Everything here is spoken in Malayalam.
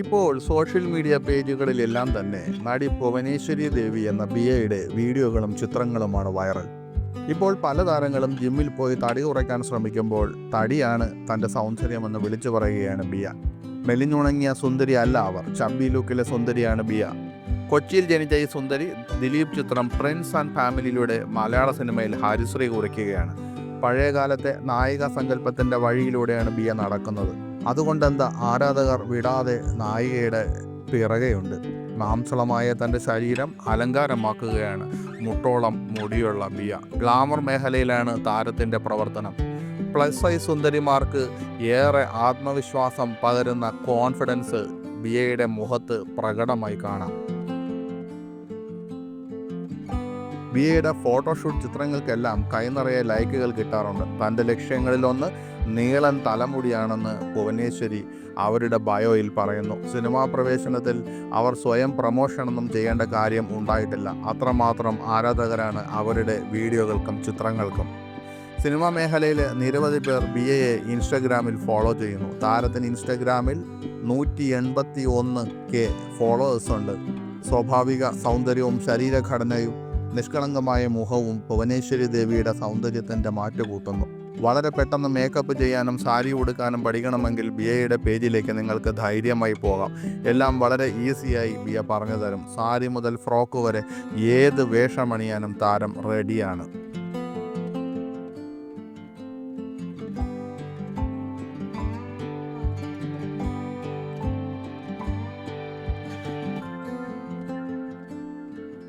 ഇപ്പോൾ സോഷ്യൽ മീഡിയ പേജുകളിലെല്ലാം തന്നെ നടി ഭുവനേശ്വരി ദേവി എന്ന ബിയയുടെ വീഡിയോകളും ചിത്രങ്ങളുമാണ് വൈറൽ. ഇപ്പോൾ പല താരങ്ങളും ജിമ്മിൽ പോയി തടി കുറയ്ക്കാൻ ശ്രമിക്കുമ്പോൾ തടിയാണ് തന്റെ സൗന്ദര്യമെന്ന് വിളിച്ചു പറയുകയാണ് ബിയ. മെലിഞ്ഞുണങ്ങിയ സുന്ദരി അല്ല അവർ ചബ്ബി ലുക്കിലെ സുന്ദരിയാണ് ബിയ. കൊച്ചിയിൽ ജനിച്ച ഈ സുന്ദരി ദിലീപ് ചിത്രം ഫ്രണ്ട്സ് ആൻഡ് ഫാമിലിയിലൂടെ മലയാള സിനിമയിൽ ഹരിശ്രീ കുറിക്കുകയാണ്. പഴയകാലത്തെ നായിക സങ്കല്പത്തിന്റെ വഴിയിലൂടെയാണ് ബിയ നടക്കുന്നത്. അതുകൊണ്ടെന്താ ആരാധകർ വിടാതെ നായികയുടെ പിറകെയുണ്ട്? മാംസളമായ തന്റെ ശരീരം അലങ്കാരമാക്കുകയാണ്. മുട്ടോളം മുടിയുള്ള ബിയ ഗ്ലാമർ മേഖലയിലാണ് താരത്തിന്റെ പ്രവർത്തനം. പ്ലസ് സൈസ് സുന്ദരിമാർക്ക് ഏറെ ആത്മവിശ്വാസം പകരുന്ന കോൺഫിഡൻസ് ബിയയുടെ മുഖത്ത് പ്രകടമായി കാണാം. ബിയയുടെ ഫോട്ടോഷൂട്ട് ചിത്രങ്ങൾക്കെല്ലാം കൈനിറയെ ലൈക്കുകൾ കിട്ടാറുണ്ട്. തന്റെ ലക്ഷ്യങ്ങളിലൊന്ന് നീളൻ തലമുടിയാണെന്ന് ഭുവനേശ്വരി അവരുടെ ബയോയിൽ പറയുന്നു. സിനിമാ പ്രവേശനത്തിൽ അവർ സ്വയം പ്രമോഷനൊന്നും ചെയ്യേണ്ട കാര്യം ഉണ്ടായിട്ടില്ല. അത്രമാത്രം ആരാധകരാണ് അവരുടെ വീഡിയോകൾക്കും ചിത്രങ്ങൾക്കും. സിനിമാ മേഖലയിൽ നിരവധി പേർ ബി എയെ ഇൻസ്റ്റഗ്രാമിൽ ഫോളോ ചെയ്യുന്നു. താരത്തിന് ഇൻസ്റ്റഗ്രാമിൽ നൂറ്റി എൺപത്തി ഒന്ന് കെ ഫോളോവേഴ്സ് ഉണ്ട്. സ്വാഭാവിക സൗന്ദര്യവും ശരീരഘടനയും നിഷ്കളങ്കമായ മുഖവും ഭുവനേശ്വരി ദേവിയുടെ സൗന്ദര്യത്തിന്റെ മാറ്റുകൂട്ടുന്നു വളരെ പെട്ടെന്ന് മേക്കപ്പ് ചെയ്യാനും സാരി ഉടുക്കാനും പഠിക്കണമെങ്കിൽ ബിയയുടെ പേജിലേക്ക് നിങ്ങൾക്ക് ധൈര്യമായി പോകാം. എല്ലാം വളരെ ഈസിയായി ബിയ പറഞ്ഞു തരും. സാരി മുതൽ ഫ്രോക്ക് വരെ ഏത് വേഷമണിയാനും താരം റെഡിയാണ്